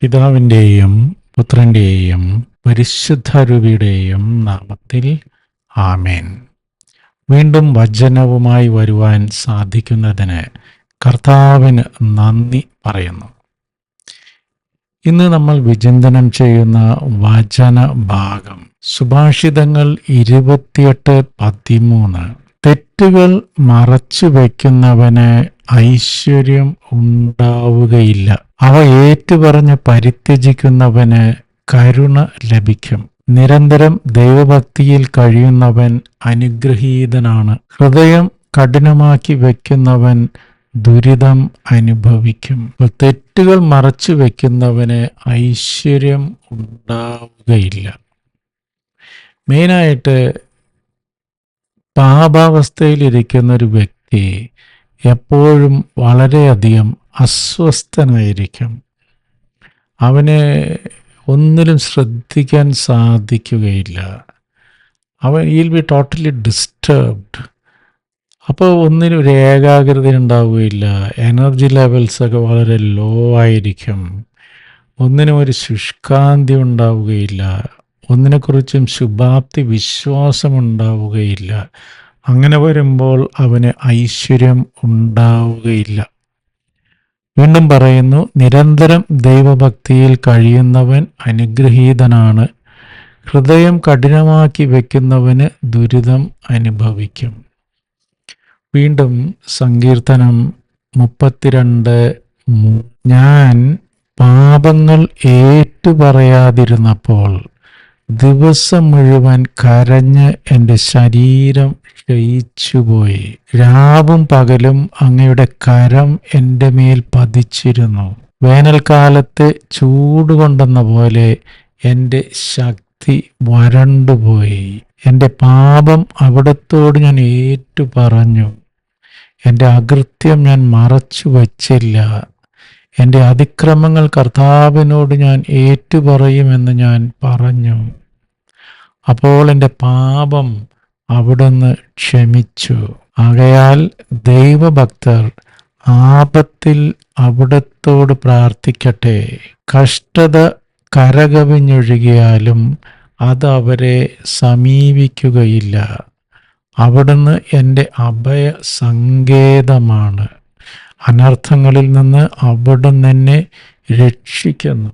പിതാവിന്റെയും പുത്രന്റെയും പരിശുദ്ധരുവിയുടെയും നാമത്തിൽ ആമേൻ. വീണ്ടും വചനവുമായി വരുവാൻ സാധിക്കുന്നതിന് കർത്താവിന് നന്ദി പറയുന്നു. ഇന്ന് നമ്മൾ വിചിന്തനം ചെയ്യുന്ന വചന ഭാഗം സുഭാഷിതങ്ങൾ ഇരുപത്തിയെട്ട് പതിമൂന്ന്. തെറ്റുകൾ മറച്ചു വയ്ക്കുന്നവന് ഐശ്വര്യം ഉണ്ടാവുകയില്ല. അവ ഏറ്റുപറഞ്ഞ് പരിത്യജിക്കുന്നവന് കരുണ ലഭിക്കും. നിരന്തരം ദൈവഭക്തിയിൽ കഴിയുന്നവൻ അനുഗ്രഹീതനാണ്. ഹൃദയം കഠിനമാക്കി വയ്ക്കുന്നവൻ ദുരിതം അനുഭവിക്കും. തെറ്റുകൾ മറച്ചു വയ്ക്കുന്നവന് ഐശ്വര്യം ഉണ്ടാവുകയില്ല. മെയിനായിട്ട് പാപാവസ്ഥയിലിരിക്കുന്ന ഒരു വ്യക്തി എപ്പോഴും വളരെയധികം അസ്വസ്ഥനായിരിക്കും. അവന് ഒന്നിലും ശ്രദ്ധിക്കാൻ സാധിക്കുകയില്ല. അവൻ ഈൽ ബി ടോട്ടലി ഡിസ്റ്റർബ്ഡ് അപ്പോൾ ഒന്നിനും ഒരു ഏകാഗ്രത ഉണ്ടാവുകയില്ല. എനർജി ലെവൽസൊക്കെ വളരെ ലോ ആയിരിക്കും. ഒന്നിനും ഒരു ശുഷ്കാന്തി ഉണ്ടാവുകയില്ല. ഒന്നിനെക്കുറിച്ചും ശുഭാപ്തി വിശ്വാസമുണ്ടാവുകയില്ല. അങ്ങനെ വരുമ്പോൾ അവന് ഐശ്വര്യം ഉണ്ടാവുകയില്ല. വീണ്ടും പറയുന്നു നിരന്തരം ദൈവഭക്തിയിൽ കഴിയുന്നവൻ അനുഗ്രഹീതനാണ്. ഹൃദയം കഠിനമാക്കി വയ്ക്കുന്നവന് ദുരിതം അനുഭവിക്കും. വീണ്ടും സങ്കീർത്തനം മുപ്പത്തിരണ്ട് ഞാൻ പാപങ്ങൾ ഏറ്റുപറയാതിരുന്നപ്പോൾ ദിവസം മുഴുവൻ കരഞ്ഞ് എന്റെ ശരീരം ക്ഷയിച്ചുപോയി. രാവും പകലും അങ്ങയുടെ കരം എന്റെ മേൽ പതിച്ചിരുന്നു. വേനൽക്കാലത്ത് ചൂട് കൊണ്ടെന്ന പോലെ എന്റെ ശക്തി വരണ്ടുപോയി. എന്റെ പാപം അവിടത്തോട് ഞാൻ ഏറ്റു പറഞ്ഞു എന്റെ അകൃത്യം ഞാൻ മറച്ചു വച്ചില്ല. എന്റെ അതിക്രമങ്ങൾ കർത്താവിനോട് ഞാൻ ഏറ്റുപറയുമെന്ന് ഞാൻ പറഞ്ഞു. അപ്പോൾ എന്റെ പാപം അവിടുന്ന് ക്ഷമിച്ചു. ആകയാൽ ദൈവഭക്തർ ആപത്തിൽ അവിടത്തോട് പ്രാർത്ഥിക്കട്ടെ. കഷ്ടത കരകവിഞ്ഞൊഴുകിയാലും അത് അവരെ സമീപിക്കുകയില്ല. അവിടുന്ന് എന്റെ അഭയ സങ്കേതമാണ് അനർത്ഥങ്ങളിൽ നിന്ന് അവിടുന്ന് എന്നെ രക്ഷിക്കുന്നു.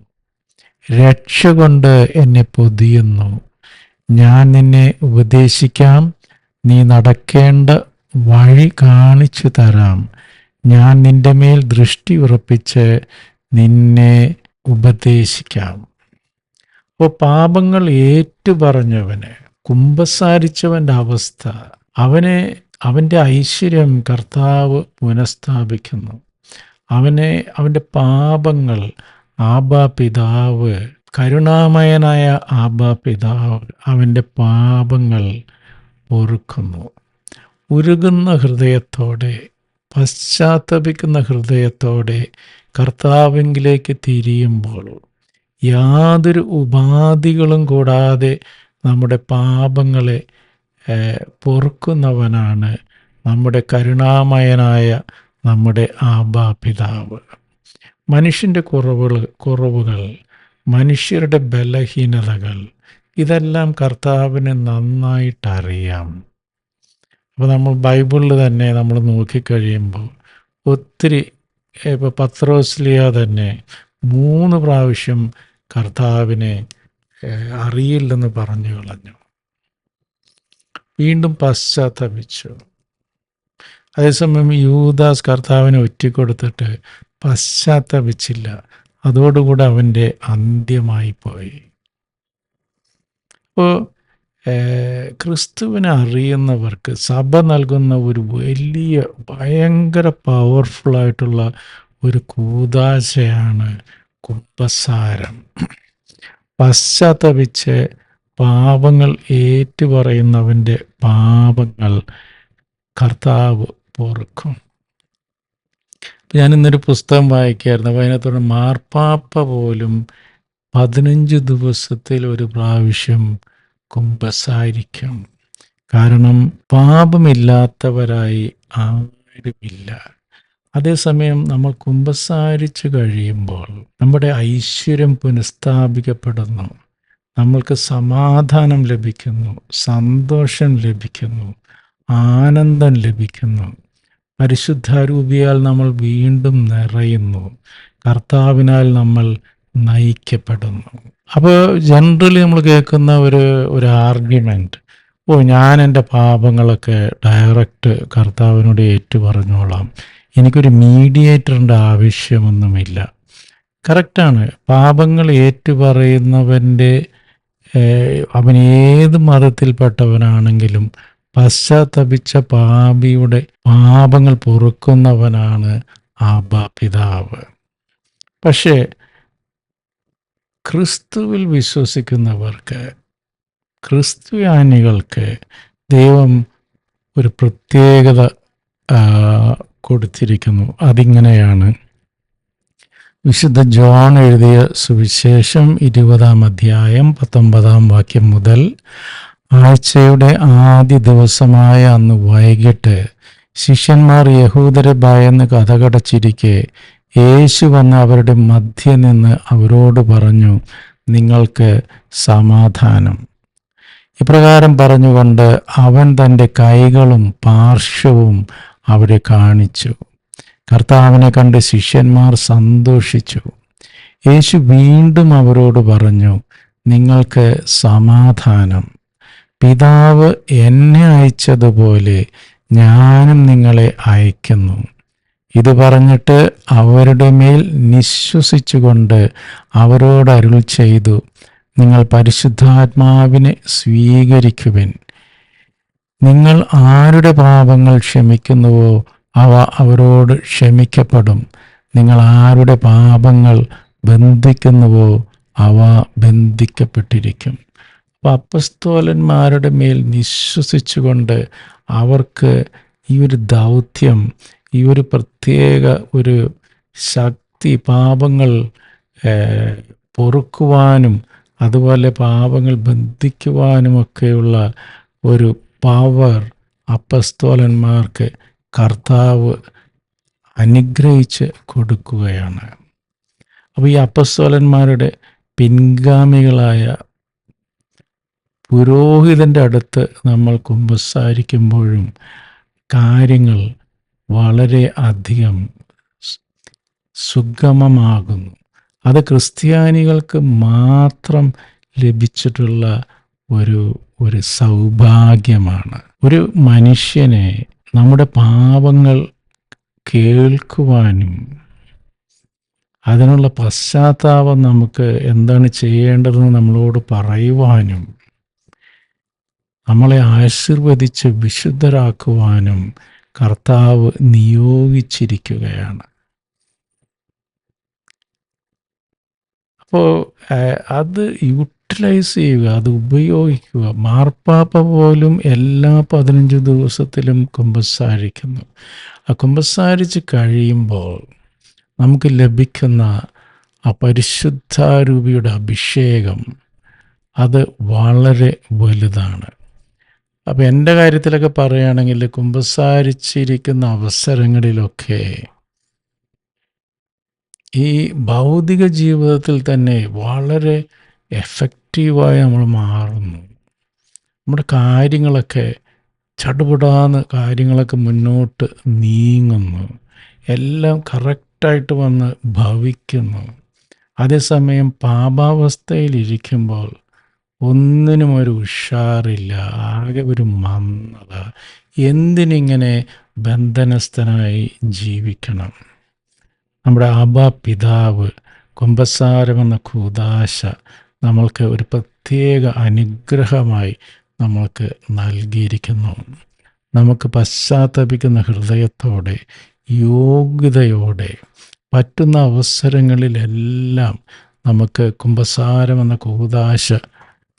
രക്ഷ കൊണ്ട് എന്നെ പൊതിയുന്നു. ഞാൻ നിന്നെ ഉപദേശിക്കാം. നീ നടക്കേണ്ട വഴി കാണിച്ചു തരാം. ഞാൻ നിന്റെ മേൽ ദൃഷ്ടി ഉറപ്പിച്ച് നിന്നെ ഉപദേശിക്കാം. അപ്പോൾ പാപങ്ങൾ ഏറ്റുപറഞ്ഞവന് കുമ്പസാരിച്ചവന്റെ അവസ്ഥ അവനെ അവന്റെ ഐശ്വര്യം കർത്താവ് പുനഃസ്ഥാപിക്കുന്നു. അവനെ അവന്റെ പാപങ്ങൾ ആബാ പിതാവ് കരുണാമയനായ ആബാ പിതാവ് അവന്റെ പാപങ്ങൾ പൊറുക്കുന്നു. ഉരുകുന്ന ഹൃദയത്തോടെ പശ്ചാത്തപിക്കുന്ന ഹൃദയത്തോടെ കർത്താവിങ്കിലേക്ക് തിരിയുമ്പോൾ യാതൊരു ഉപാധികളും കൂടാതെ നമ്മുടെ പാപങ്ങളെ പൊറുക്കുന്നവനാണ് നമ്മുടെ കരുണാമയനായ നമ്മുടെ ആബാ പിതാവ്. മനുഷ്യന്റെ കുറവുകൾ കുറവുകൾ മനുഷ്യരുടെ ബലഹീനതകൾ ഇതെല്ലാം കർത്താവിന് നന്നായിട്ടറിയാം. അപ്പോൾ നമ്മൾ ബൈബിളിൽ തന്നെ നമ്മൾ നോക്കിക്കഴിയുമ്പോൾ ഒത്തിരി ഇപ്പോൾ പത്രോസ്ലിയ തന്നെ മൂന്ന് പ്രാവശ്യം കർത്താവിനെ അറിയില്ലെന്ന് പറഞ്ഞു കളഞ്ഞു. വീണ്ടും പശ്ചാത്തപിച്ചു. അതേസമയം യൂദാസ് കർത്താവിനെ ഒറ്റിക്കൊടുത്തിട്ട് പശ്ചാത്തപിച്ചില്ല. അതോടുകൂടെ അവന്റെ അന്ത്യമായി പോയി അപ്പോൾ ക്രിസ്തുവിനെ അറിയുന്നവർക്ക് സഭ നൽകുന്ന ഒരു വലിയ ഭയങ്കര പവർഫുള്ളായിട്ടുള്ള ഒരു കൂതാശയാണ് കുമ്പസാരം. പശ്ചാത്തപിച്ച് പാപങ്ങൾ ഏറ്റുപറയുന്നവന്റെ പാപങ്ങൾ കർത്താവ് പൊറുക്കും. ഞാൻ ഇന്നൊരു പുസ്തകം വായിക്കായിരുന്നു. അപ്പോൾ അതിനകത്തോടെ മാർപ്പാപ്പ പോലും പതിനഞ്ച് ദിവസത്തിൽ ഒരു പ്രാവശ്യം കുമ്പസായിരിക്കും. കാരണം പാപമില്ലാത്തവരായി ആരുമില്ല. അതേസമയം നമ്മൾ കുമ്പസാരിച്ചു കഴിയുമ്പോൾ നമ്മുടെ ഐശ്വര്യം പുനഃസ്ഥാപിക്കപ്പെടുന്നു. നമ്മൾക്ക് സമാധാനം ലഭിക്കുന്നു സന്തോഷം ലഭിക്കുന്നു ആനന്ദം ലഭിക്കുന്നു. പരിശുദ്ധാരൂപിയാൽ നമ്മൾ വീണ്ടും നിറയുന്നു. കർത്താവിനാൽ നമ്മൾ നയിക്കപ്പെടുന്നു. അപ്പോൾ ജനറലി നമ്മൾ കേൾക്കുന്ന ഒരു ഒരു ആർഗ്യുമെന്റ് ഓ ഞാൻ എന്റെ പാപങ്ങളൊക്കെ ഡയറക്റ്റ് കർത്താവിനോട് ഏറ്റു പറഞ്ഞോളാം എനിക്കൊരു മീഡിയേറ്ററിന്റെ ആവശ്യമൊന്നുമില്ല. കറക്റ്റാണ് പാപങ്ങൾ ഏറ്റുപറയുന്നവന്റെ അവൻ ഏത് മതത്തിൽപ്പെട്ടവനാണെങ്കിലും പശ്ചാത്തപിച്ച പാപിയുടെ പാപങ്ങൾ പൊറുക്കുന്നവനാണ് ആബ പിതാവ്. പക്ഷേ ക്രിസ്തുവിൽ വിശ്വസിക്കുന്നവർക്ക് ക്രിസ്ത്യാനികൾക്ക് ദൈവം ഒരു പ്രത്യേകത കൊടുത്തിരിക്കുന്നു. അതിങ്ങനെയാണ് വിശുദ്ധ ജോൺ എഴുതിയ സുവിശേഷം ഇരുപതാം അധ്യായം പത്തൊമ്പതാം വാക്യം മുതൽ ആഴ്ചയുടെ ആദ്യ ദിവസമായ അന്ന് വൈകിട്ട് ശിഷ്യന്മാർ യഹൂദരെ ഭയന്ന് കഥകടച്ചിരിക്കെ യേശു വന്ന് അവരുടെ മധ്യ നിന്ന് അവരോട് പറഞ്ഞു നിങ്ങൾക്ക് സമാധാനം. ഇപ്രകാരം പറഞ്ഞുകൊണ്ട് അവൻ തന്റെ കൈകളും പാർശ്വവും അവരെ കാണിച്ചു. കർത്താവിനെ കണ്ട് ശിഷ്യന്മാർ സന്തോഷിച്ചു. യേശു വീണ്ടും അവരോട് പറഞ്ഞു നിങ്ങൾക്ക് സമാധാനം. പിതാവ് എന്നെ അയച്ചതുപോലെ ഞാനും നിങ്ങളെ അയക്കുന്നു. ഇത് പറഞ്ഞിട്ട് അവരുടെ മേൽ നിശ്വസിച്ചുകൊണ്ട് അവരോട് അരുൾ ചെയ്തു നിങ്ങൾ പരിശുദ്ധാത്മാവിനെ സ്വീകരിക്കുവിൻ. നിങ്ങൾ ആരുടെ പാപങ്ങൾ ക്ഷമിക്കുന്നുവോ? അവ അവരോട് ക്ഷമിക്കപ്പെടും. നിങ്ങൾ ആരുടെ പാപങ്ങൾ ബന്ധിക്കുന്നുവോ അവ ബന്ധിക്കപ്പെട്ടിരിക്കും. അപ്പോൾ അപ്പസ്തോലന്മാരുടെ മേൽ നിശ്വസിച്ചുകൊണ്ട് അവർക്ക് ഈ ഒരു ദൗത്യം ഈ ഒരു പ്രത്യേക ഒരു ശക്തി പാപങ്ങൾ പൊറുക്കുവാനും അതുപോലെ പാപങ്ങൾ ബന്ധിക്കുവാനുമൊക്കെയുള്ള ഒരു പവർ അപ്പസ്തോലന്മാർക്ക് കർത്താവ് അനുഗ്രഹിച്ച് കൊടുക്കുകയാണ്. അപ്പോൾ ഈ അപ്പസ്തോലന്മാരുടെ പിൻഗാമികളായ പുരോഹിതന്റെ അടുത്ത് നമ്മൾ കുമ്പസാരിക്കുമ്പോഴും കാര്യങ്ങൾ വളരെ അധികം സുഗമമാകുന്നു. അത് ക്രിസ്ത്യാനികൾക്ക് മാത്രം ലഭിച്ചിട്ടുള്ള ഒരു ഒരു സൗഭാഗ്യമാണ്. ഒരു മനുഷ്യനെ നമ്മുടെ പാപങ്ങൾ കേൾക്കുവാനും അതിനുള്ള പശ്ചാത്താപം നമുക്ക് എന്താണ് ചെയ്യേണ്ടതെന്ന് നമ്മളോട് പറയുവാനും നമ്മളെ ആശീർവദിച്ച് വിശുദ്ധരാക്കുവാനും കർത്താവ് നിയോഗിച്ചിരിക്കുകയാണ്. അപ്പോൾ അത് യൂട്ടിലൈസ് ചെയ്യുക അത് ഉപയോഗിക്കുക. മാർപ്പാപ്പ പോലും എല്ലാ പതിനഞ്ച് ദിവസത്തിലും കുമ്പസാരിക്കുന്നു. ആ കുമ്പസാരിച്ച് കഴിയുമ്പോൾ നമുക്ക് ലഭിക്കുന്ന ആ പരിശുദ്ധാരൂപിയുടെ അഭിഷേകം അത് വളരെ വലുതാണ്. അപ്പോൾ എന്റെ കാര്യത്തിലൊക്കെ പറയുകയാണെങ്കിൽ കുമ്പസാരിച്ചിരിക്കുന്ന അവസരങ്ങളിലൊക്കെ ഈ ഭൗതിക ജീവിതത്തിൽ തന്നെ വളരെ എഫക്റ്റീവായി നമ്മൾ മാറുന്നു. നമ്മുടെ കാര്യങ്ങളൊക്കെ ചടുപടാന്ന് കാര്യങ്ങളൊക്കെ മുന്നോട്ട് നീങ്ങുന്നു. എല്ലാം കറക്റ്റായിട്ട് വന്ന് ഭവിക്കുന്നു. അതേസമയം പാപാവസ്ഥയിലിരിക്കുമ്പോൾ ഒന്നിനും ഒരു ഉഷാറില്ല ആകെ ഒരു മന്ദത. എന്തിനിങ്ങനെ ബന്ധനസ്ഥനായി ജീവിക്കണം? നമ്മുടെ അബ പിതാവ് കുംഭസാരമെന്ന കൂതാശ നമ്മൾക്ക് ഒരു പ്രത്യേക അനുഗ്രഹമായി നമ്മൾക്ക് നൽകിയിരിക്കുന്നു. നമുക്ക് പശ്ചാത്തപിക്കുന്ന ഹൃദയത്തോടെ യോഗ്യതയോടെ പറ്റുന്ന അവസരങ്ങളിലെല്ലാം നമുക്ക് കുംഭസാരമെന്ന കൂതാശ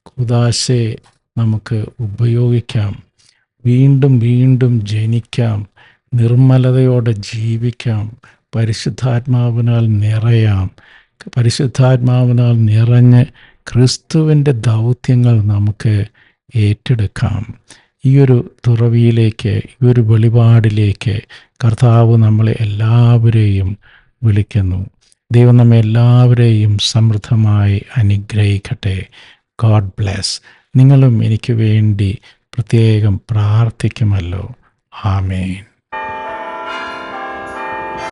കൂതാശയെ നമുക്ക് ഉപയോഗിക്കാം. വീണ്ടും വീണ്ടും ജനിക്കാം. നിർമ്മലതയോടെ ജീവിക്കാം. പരിശുദ്ധാത്മാവിനാൽ നിറയാം. പരിശുദ്ധാത്മാവിനാൽ നിറഞ്ഞ് ക്രിസ്തുവിന്റെ ദൗത്യങ്ങൾ നമുക്ക് ഏറ്റെടുക്കാം. ഈ ഒരു തുറവിയിലേക്ക് ഈ ഒരു വെളിപാടിലേക്ക് കർത്താവ് നമ്മളെ എല്ലാവരെയും വിളിക്കുന്നു. ദൈവം നമ്മെ എല്ലാവരെയും സമൃദ്ധമായി അനുഗ്രഹിക്കട്ടെ. God bless. നിങ്ങളും എനിക്ക് വേണ്ടി പ്രത്യേകം പ്രാർത്ഥിക്കുമല്ലോ. ആമേൻ.